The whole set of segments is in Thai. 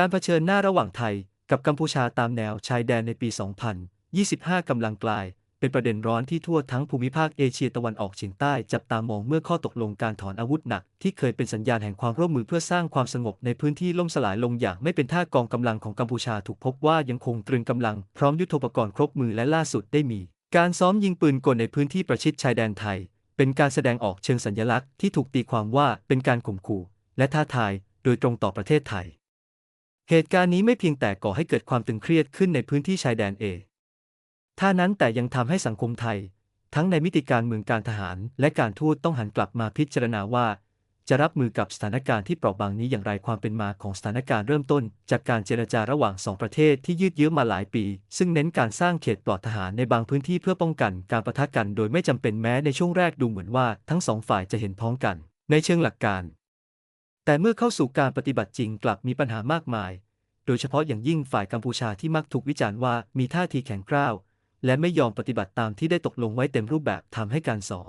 การเผชิญหน้าระหว่างไทยกับกัมพูชาตามแนวชายแดนในปี 2025 กำลังกลาย เป็นประเด็นร้อนที่ทั่วทั้งภูมิภาคเอเชียตะวันออกเฉียงใต้จับตามองเมื่อข้อตกลงการถอนอาวุธหนัก ที่เคยเป็นสัญญาณแห่งความร่วมมือเพื่อสร้างความสงบในพื้นที่ล่มสลายลงอย่างไม่เป็นท่ากองกำลังของกัมพูชาถูกพบว่ายังคงตรึงกำลังพร้อมยุทโธปกรณ์ครบมือและล่าสุดได้มี การซ้อมยิงปืนกลในพื้นที่ประชิดชายแดนไทย เป็นการแสดงออกเชิงสัญลักษณ์ที่ถูกตีความว่าเป็นการข่มขู่และท้าทาย โดยตรงต่อประเทศไทย เหตุการณ์นี้ไม่เพียงแต่ก่อให้เกิดความตึงเครียดขึ้นในพื้นที่ชายแดนเอท่านั้นแต่ยังทำให้สังคมไทย ทั้งในมิติการเมืองการทหาร และการทูตต้องหันกลับมาพิจารณาว่า จะรับมือกับสถานการณ์ที่เปราะบางนี้อย่างไรความเป็นมาของสถานการณ์เริ่มต้น จากการเจรจาระหว่างสองประเทศที่ยืดเยื้อมาหลายปี ซึ่งเน้นการสร้างเขตปลอดทหารในบางพื้นที่เพื่อป้องกันการประทะกันโดยไม่จำเป็นแม้ในช่วงแรกดูเหมือนว่าทั้งสองฝ่ายจะเห็นพ้องกัน ในเชิงหลักการ แต่เมื่อเข้าสู่การปฏิบัติจริงกลับมีปัญหามากมาย โดยเฉพาะอย่างยิ่งฝ่ายกัมพูชาที่มักถูกวิจารณ์ว่ามีท่าทีแข็งกร้าว และไม่ยอมปฏิบัติตามที่ได้ตกลงไว้เต็มรูปแบบทำให้การสอ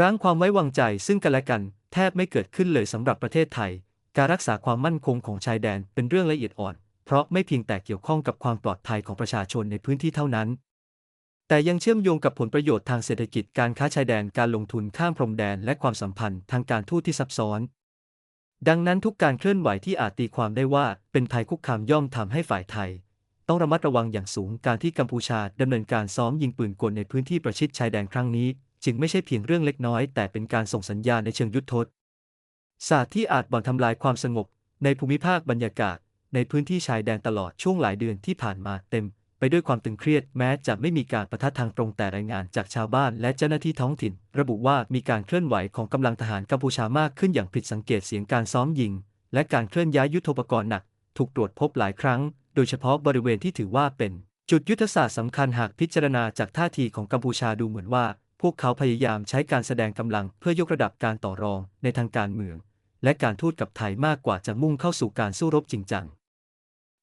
ร้างความไว้วางใจซึ่งกันและกันแทบไม่เกิดขึ้นเลยสำหรับประเทศไทย การรักษาความมั่นคงของชายแดนเป็นเรื่องละเอียดอ่อน เพราะไม่เพียงแต่เกี่ยวข้องกับความปลอดภัยของประชาชนในพื้นที่เท่านั้น แต่ยังเชื่อมโยงกับผลประโยชน์ทางเศรษฐกิจการค้าชายแดนการลงทุนข้ามพรมแดนและความสัมพันธ์ทางการทูตที่ซับซ้อน ดังนั้นทุกการเคลื่อนไหวที่อาจตีความได้ว่าเป็นภัยคุกคามย่อมทำให้ฝ่ายไทย ต้องระมัดระวังอย่างสูงการที่กัมพูชาดำเนินการซ้อมยิงปืนกลในพื้นที่ประชิดชายแดนครั้งนี้ จึงไม่ใช่เพียงเรื่องเล็กน้อย แต่เป็นการส่งสัญญาณในเชิงยุทธศาสตร์ที่อาจบ่อนทำลายความสงบ ในภูมิภาคบรรยากาศ ในพื้นที่ชายแดนตลอดช่วงหลายเดือนที่ผ่านมาเต็ม ไปด้วยความตึงเครียดแม้จะไม่มีการประทะทางตรงแต่รายงานจากชาวบ้านและเจ้าหน้าที่ท้องถิ่น ระบุว่ามีการเคลื่อนไหวของกำลังทหารกัมพูชามากขึ้นอย่างผิดสังเกตเสียงการซ้อมยิง และการเคลื่อนย้ายยุทโธปกรณ์หนัก ถูกตรวจพบหลายครั้ง โดยเฉพาะบริเวณที่ถือว่าเป็น จุดยุทธศาสตร์สำคัญหากพิจารณาจากท่าทีของกัมพูชาดูเหมือนว่า พวกเขาพยายามใช้การแสดงกำลังเพื่อยกระดับการต่อรองในทางการเมือง และการทูตกับไทยมากกว่าจะมุ่งเข้าสู่การสู้รบจริงจัง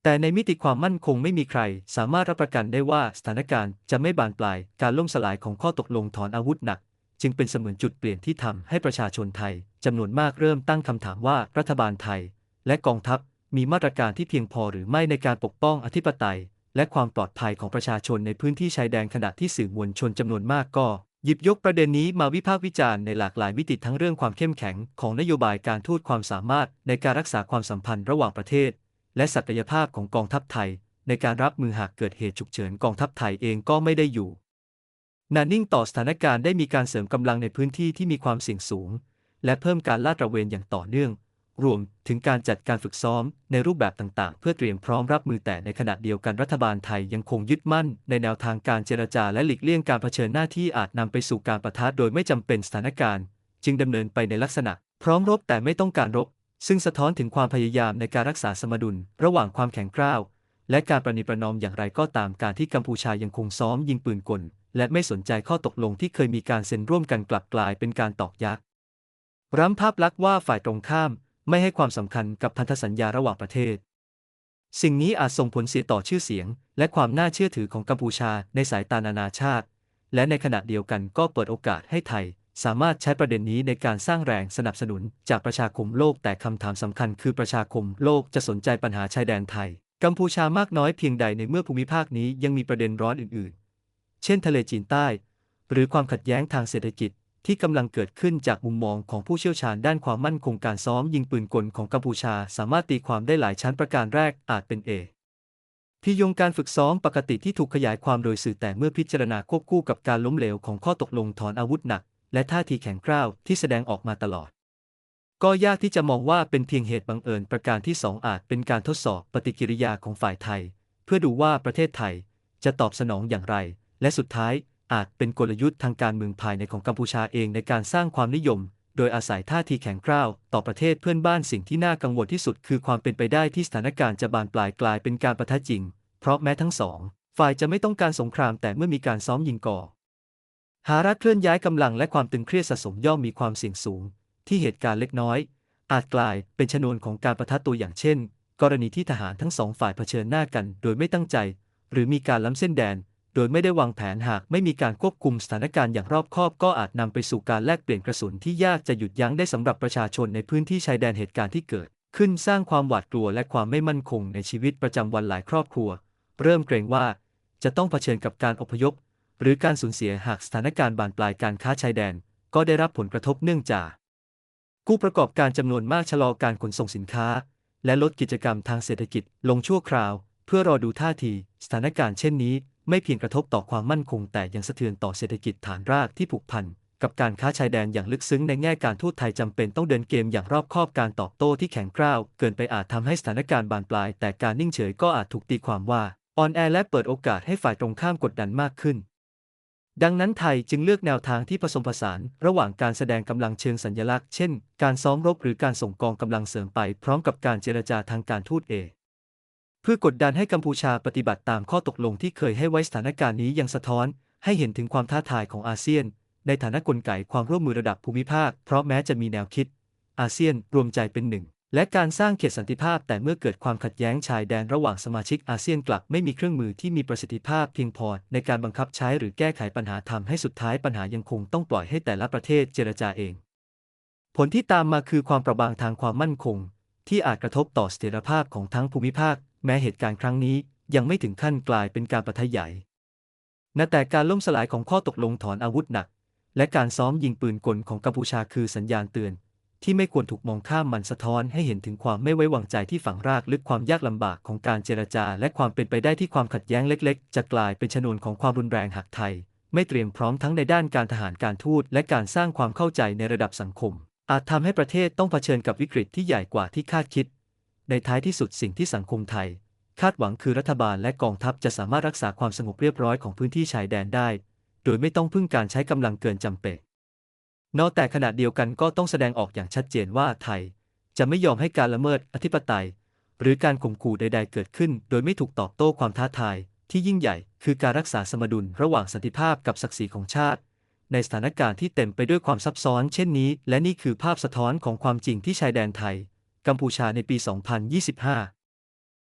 แต่ในมิติความมั่นคงไม่มีใคร สามารถรับประกันได้ว่าสถานการณ์จะไม่บานปลาย การล่มสลายของข้อตกลงถอนอาวุธหนัก จึงเป็นเสมือนจุดเปลี่ยนที่ทำให้ประชาชนไทยจำนวนมากเริ่มตั้งคำถามว่ารัฐบาลไทย และกองทัพมีมาตรการที่เพียงพอหรือไม่ในการปกป้องอธิปไตย และความปลอดภัยของประชาชนในพื้นที่ชายแดนขณะที่สื่อมวลชนจำนวนมากก็ หยิบยกประเด็นนี้มาวิพากษ์วิจารณ์ในหลากหลายมิติทั้งเรื่องความเข้มแข็งของนโยบายการทูตความสามารถในการรักษาความสัมพันธ์ระหว่างประเทศ และศักยภาพของกองทัพไทย ในการรับมือหากเกิดเหตุฉุกเฉินกองทัพไทยเองก็ไม่ได้อยู่นานิ่งต่อสถานการณ์ได้มีการเสริมกำลังในพื้นที่ที่มีความเสี่ยงสูง และเพิ่มการลาดตระเวนอย่างต่อเนื่อง รวมถึงการจัดการฝึกซ้อมในรูปแบบต่างๆ เพื่อเตรียมพร้อมรับมือแต่ในขณะเดียวกันรัฐบาลไทยยังคงยึดมั่น ในแนวทางการเจรจาและหลีกเลี่ยงการเผชิญหน้าที่อาจนำไปสู่การประทะโดยไม่จำเป็นสถานการณ์ จึงดำเนินไปในลักษณะ พร้อมรบแต่ไม่ต้องการรบ ซึ่งสะท้อนถึงความพยายามในการรักษาสมดุล ระหว่างความแข็งกร้าว และการประนีประนอมอย่างไรก็ตามการที่กัมพูชายังคงซ้อมยิงปืนกล และไม่สนใจข้อตกลงที่เคยมีการเซ็นร่วมกันกลับกลายเป็นการตอกย้ำร้ำภาพลักษณ์ว่าฝ่ายตรงข้ามไม่ให้ความสำคัญกับพันธสัญญาระหว่างประเทศ สิ่งนี้อาจส่งผลเสียต่อชื่อเสียง และความน่าเชื่อถือของกัมพูชาในสายตานานาชาติ และในขณะเดียวกันก็เปิดโอกาสให้ไทย สามารถใช้ประเด็นนี้ในการสร้างแรงสนับสนุนจากประชาคมโลกแต่คำถามสำคัญคือประชาคมโลกจะสนใจปัญหาชายแดนไทย กัมพูชามากน้อยเพียงใดในเมื่อภูมิภาคนี้ยังมีประเด็นร้อนอื่นๆ เช่นทะเลจีนใต้ หรือความขัดแย้งทางเศรษฐกิจที่กำลังเกิดขึ้นจากมุมมองของผู้เชี่ยวชาญด้านความมั่นคงการซ้อมยิงปืนกลของกัมพูชาสามารถตีความได้หลายชั้นประการแรกอาจเป็นเอพิยงการฝึกซ้อมปกติที่ถูกขยายความโดยสื่อแต่เมื่อพิจารณาควบคู่กับการล้มเหลวของข้อตกลงถอนอาวุธหนัก และท่าทีแข็งกร้าวที่แสดงออกมาตลอด ก็ยากที่จะมองว่าเป็นเพียงเหตุบังเอิญประการที่สองอาจเป็นการทดสอบปฏิกิริยาของฝ่ายไทย เพื่อดูว่าประเทศไทยจะตอบสนองอย่างไร และสุดท้ายอาจเป็นกลยุทธ์ทางการเมืองภายในของกัมพูชาเองในการสร้างความนิยม โดยอาศัยท่าทีแข็งกร้าวต่อประเทศเพื่อนบ้านสิ่งที่น่ากังวลที่สุด คือความเป็นไปได้ที่สถานการณ์จะบานปลายกลายเป็นการประทะจริง เพราะแม้ทั้งสองฝ่ายจะไม่ต้องการสงครามแต่เมื่อมีการซ้อมยิงก่อ หารัฐเคลื่อนย้ายกำลังและความตึงเครียดสะสมย่อมมีความเสี่ยงสูง ที่เหตุการณ์เล็กน้อย อาจกลายเป็นชนวนของการประทะตัวอย่างเช่น กรณีที่ทหารทั้งสองฝ่ายเผชิญหน้ากัน โดยไม่ตั้งใจ หรือมีการล้ำเส้นแดน โดยไม่ได้วางแผนหากไม่มีการควบคุมสถานการณ์อย่างรอบคอบ ก็อาจนำไปสู่การแลกเปลี่ยนกระสุนที่ยากจะหยุดยั้งได้สำหรับประชาชนในพื้นที่ชายแดนเหตุการณ์ที่เกิด ขึ้นสร้างความหวาดกลัวและความไม่มั่นคงในชีวิตประจำวันหลายครอบครัว เริ่มเกรงว่าจะต้องเผชิญกับการอพยพ หรือการสูญเสียหากสถานการณ์บานปลายการค้าชายแดน ก็ได้รับผลกระทบเนื่องจากผู้ประกอบการจำนวนมากชะลอการขนส่งสินค้า และลดกิจกรรมทางเศรษฐกิจลงชั่วคราว เพื่อรอดูท่าที สถานการณ์เช่นนี้ ไม่เพียงกระทบต่อความมั่นคง แต่ยังสะเทือนต่อเศรษฐกิจฐานรากที่ผูกพันกับการค้าชายแดนอย่างลึกซึ้งในแง่การทูตไทยจำเป็นต้องเดินเกมอย่างรอบคอบการตอบโต้ที่แข็งกร้าว เกินไปอาจทำให้สถานการณ์บานปลาย แต่การนิ่งเฉยก็อาจถูกตีความว่าอ่อนแอและเปิดโอกาสให้ฝ่ายตรงข้ามกดดันมากขึ้น ดังนั้นไทยจึงเลือกแนวทางที่ผสมผสาน ระหว่างการแสดงกำลังเชิงสัญลักษณ์ เช่น การซ้อมรบหรือการส่งกองกำลังเสริมไป พร้อมกับการเจรจาทางการทูตเอกเพื่อกดดันให้กัมพูชาปฏิบัติตามข้อตกลงที่เคยให้ไว้สถานการณ์นี้ยังสะท้อน ให้เห็นถึงความท้าทายของอาเซียน ในฐานะกลไกความร่วมมือระดับภูมิภาค เพราะแม้จะมีแนวคิด อาเซียนรวมใจเป็นหนึ่ง และการสร้างเขตสันติภาพ แต่เมื่อเกิดความขัดแย้งชายแดนระหว่างสมาชิกอาเซียนกลับไม่มีเครื่องมือที่มีประสิทธิภาพเพียงพอในการบังคับใช้หรือแก้ไขปัญหาทำให้สุดท้ายปัญหายังคงต้องปล่อยให้แต่ละประเทศเจรจาเอง ผลที่ตามมาคือความประบางทางความมั่นคง ที่อาจกระทบต่อเสถียรภาพของทั้งภูมิภาค แม้เหตุการณ์ครั้งนี้ยังไม่ถึงขั้นกลายเป็นการปะทะใหญ่นาแต่การล่มสลายของข้อตกลงถอนอาวุธหนัก และการซ้อมยิงปืนกลของกัมพูชาคือสัญญาณเตือน ที่ไม่ควรถูกมองข้ามมันสะท้อนให้เห็นถึงความไม่ไว้วางใจที่ฝังรากลึกความยากลำบากของการเจรจา และความเป็นไปได้ที่ความขัดแย้งเล็ก ๆ จะกลายเป็นชนวนของความรุนแรงหากไทย ไม่เตรียมพร้อมทั้งในด้านการทหารการทูตและการสร้างความเข้าใจในระดับสังคม อาจทำให้ประเทศต้องเผชิญกับวิกฤตที่ใหญ่กว่าที่คาดคิด ในท้ายที่สุดสิ่งที่สังคมไทย คาดหวังคือรัฐบาลและกองทัพจะสามารถรักษาความสงบเรียบร้อยของพื้นที่ชายแดนได้ โดยไม่ต้องพึ่งการใช้กำลังเกินจำเป็น นอกแต่ขณะเดียวกันก็ต้องแสดงออกอย่างชัดเจนว่าไทย จะไม่ยอมให้การละเมิดอธิปไตย หรือการข่มขู่ใด ๆ เกิดขึ้น โดยไม่ถูกตอบโต้ความท้าทาย ที่ยิ่งใหญ่ คือการรักษาสมดุลระหว่างสันติภาพกับศักดิ์ศรีของชาติ ในสถานการณ์ที่เต็มไปด้วยความซับซ้อน เช่นนี้ และนี่คือภาพสะท้อนของความจริงที่ชายแดนไทย กัมพูชาในปี 2025